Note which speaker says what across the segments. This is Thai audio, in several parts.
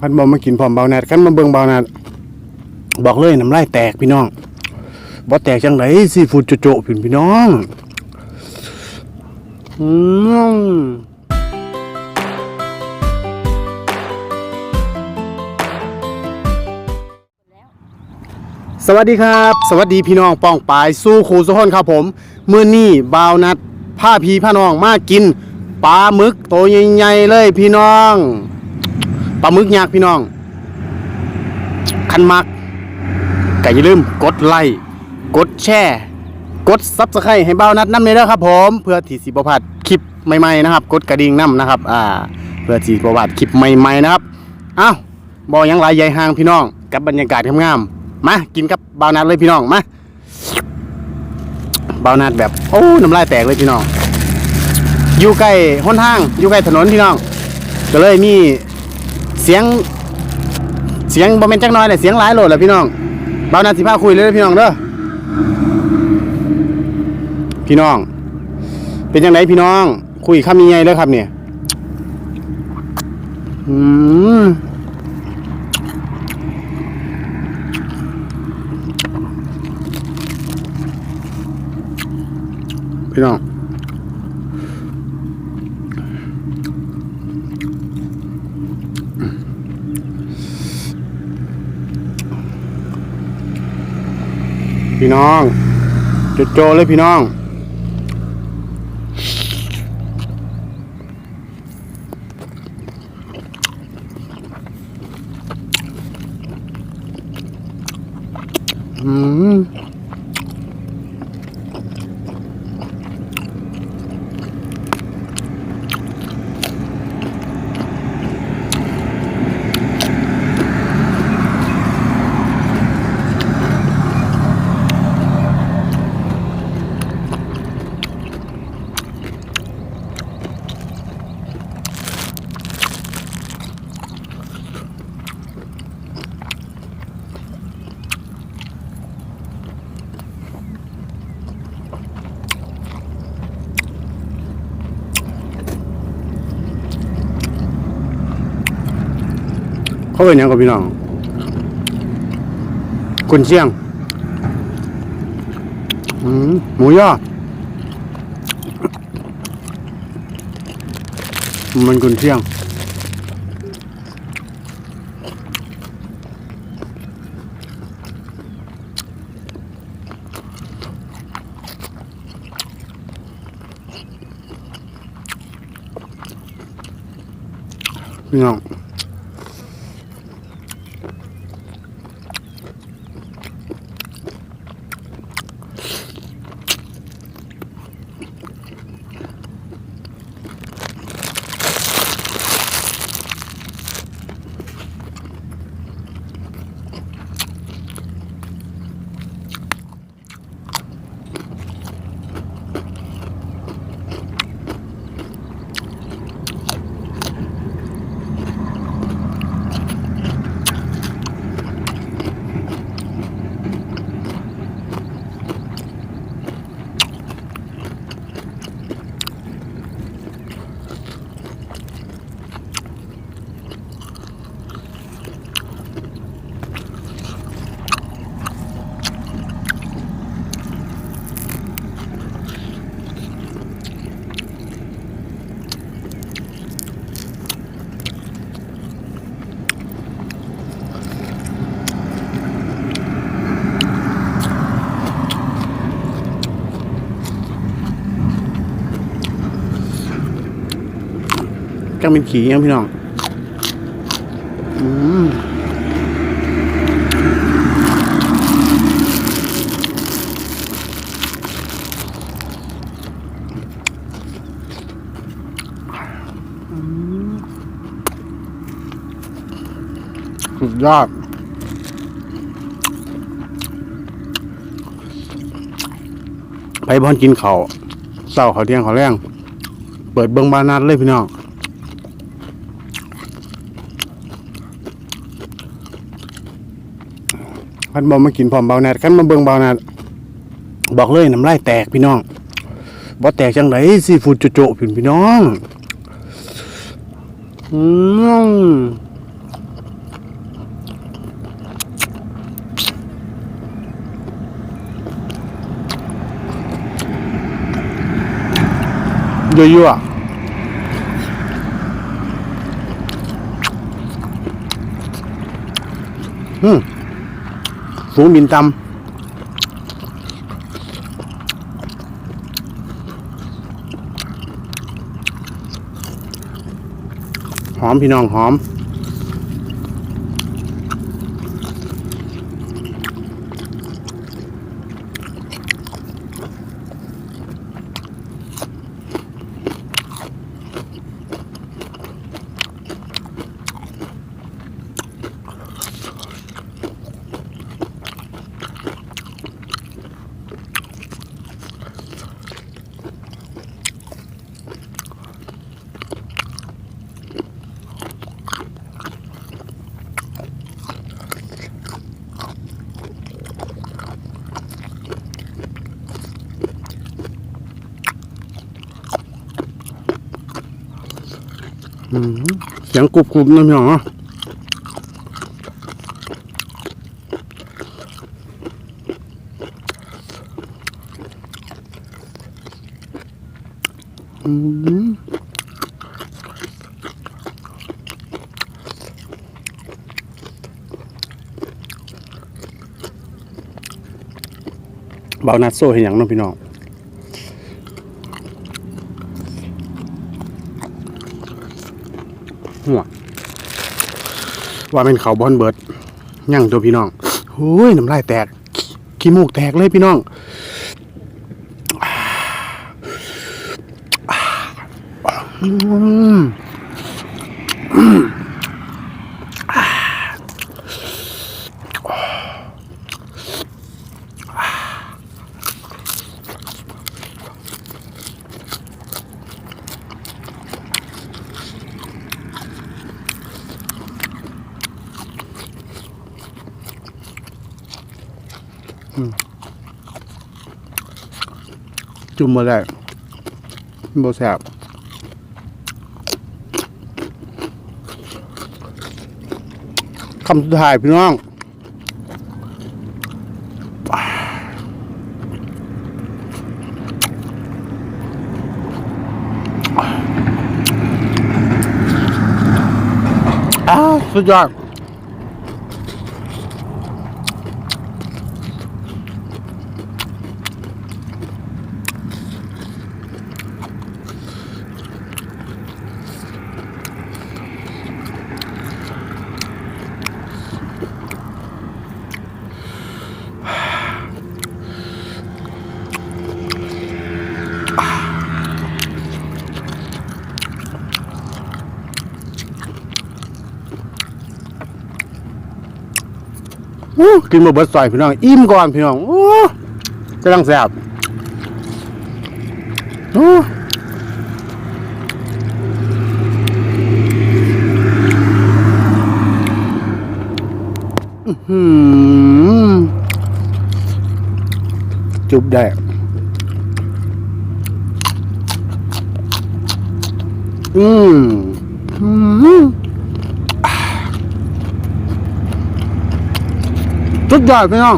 Speaker 1: พันบอมากินพร้อมเบาแนดกันมาเบิ่งเบาแนดบอกเลยน้ำลายแตกพี่น้องบ่แตกจังไดซีฟูดโจโจะพี่พี่น้องอืมสวัสดีครับ สวัสดีพี่น้องป้องปายสู้ครูสุพนครับผมเมื้อนี้บ่าวนัดผ้าพีผ้าน้องมากินปลาหมึกตัวใหญ่ๆเลยพี่น้อง ปลาหมึกยักษ์พี่น้อง คันมักก็อย่าลืมกดไลค์กดแชร์กดซับสไครต์ให้เบ้านัดน้ำเลยนะครับผมเพื่อที่สิบพลาดคลิปใหม่ๆนะครับ กดกระดิ่งน้ำนะครับอ่าเพื่อที่สิบพลาดคลิปใหม่ๆนะครับเอ้าบอยังหลายใหญ่ห่างพี่น้อง กับบรรยากาศงามๆมากินกับเบ้านัดเลยพี่น้องมาเบ้านัดแบบโอ้น้ำลายแตกเลยพี่น้องอยู่ใกล้ห้นทางอยู่ใกล้ถนนพี่น้อง ก็เลยมี เสียง เสียงบ่แม่นจักน้อยเลยเสียงหลายโหลดแหละพี่น้องเบานาสิพาคุยเลยด้อพี่น้องเด้อพี่น้อง เป็นจังไดพี่น้อง คุยคำยังไงเด้อครับเนี่ยอืมพี่น้อง พี่น้องโจโจเลยพี่น้อง อืม เขาเป็นยังกับพี่น้องกุนเชียงหมูย่อมันกุนเชียงพี่น้อง จังเป็นขี่ยังพี่น้องอืมสุดยอดไปบอลกินเขาเศร้าเขาเที่ยงเขาแรง เปิดเบิ้งบานัดเลยพี่น้อง พันบอมากินพร้อมเบานาขั้นมาเบิ่งเบานาบอกเลยน้ำลายแตกพี่น้องบ่แตกจังไรซีฟูดโจโๆพี่พี่น้องอืมเยอะอื。ม สูงบินตำหอมพี่น้องหอม เสียงกรุบกรุบนะพี่น้องเนาะอืมเบานัดโซ่เห็นอย่างน้องพี่น้อง หัวว่าเป็นเขาบอลเบิร์ดยั่งตัวพี่น้องโอ้ยน้ำลายแตกขี้มูกแตกเลยพี่น้องอืม จุ่มมาได้โบแสบคำสุดท้ายพี่น้องอ้าวสุดยอด กินมาเบิดซอยพี่น้อง อิ่มก่อนพี่น้องโอ้กำลังแซ่บโอ้อื้อหือจุบได้อืมอืม สุด ยอดพี่น้อง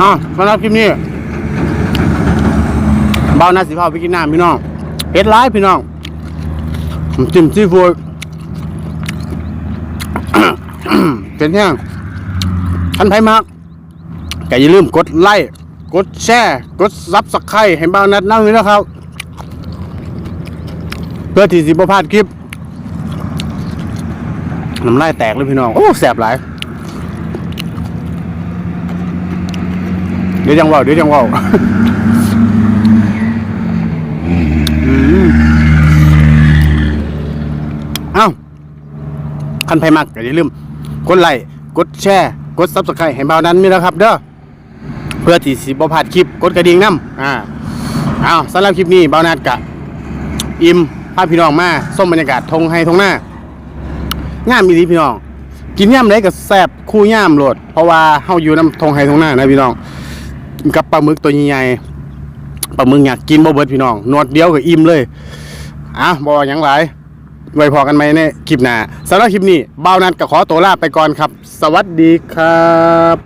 Speaker 1: อะสำหรับคลิปนี้เบาหนาสิพาไปกินน้ำพี่น้องเผ็ดร้ายพี่น้องจิ้มซีฟู้ดเป็นแห้งท่านไพ่มากแต่อย่าลืมกดไลค์กดแชร์กดซับสไครต์ให้เบานัดนั่งนี้นะครับ เพื่อที่สิบพลาดคลิป น้ำลายแตกเลยพี่น้อง โอ้แสบหลาย เดี๋ยวจังว่าเดี๋ยวจังว่าอืมเอ้าคันไพมักอย่าลืม กดไลค์กดแชร์กดซับสไครต์ให้เบานั้นมีแล้วครับ เด้อเพื่อที่สิบ่พลาดคลิป กดกระดิ่งน้ำอ่าเอาสำหรับคลิปนี้เบานัดกะ อิมพาพี่น้องมาส้มบรรยากาศทงให้ทงหน้า งามมีดีพี่น้อง กินย่ำไรก็แซ่บคู่ย่ำโหลด เพราะว่าเฮาอยู่น้ำทงไฮทงหน้านะพี่น้องกับปลาหมึกตัวใหญ่ปลาหมึกอยากกินบ่เบิดพี่น้องนวดเดียวก็อิ่มเลยอะบ่อยังไรไว้พอกันไหมในคลิปหน้าสำหรับคลิปนี้บ่าวนัดก็ขอตัวลาไปก่อนครับ สวัสดีครับ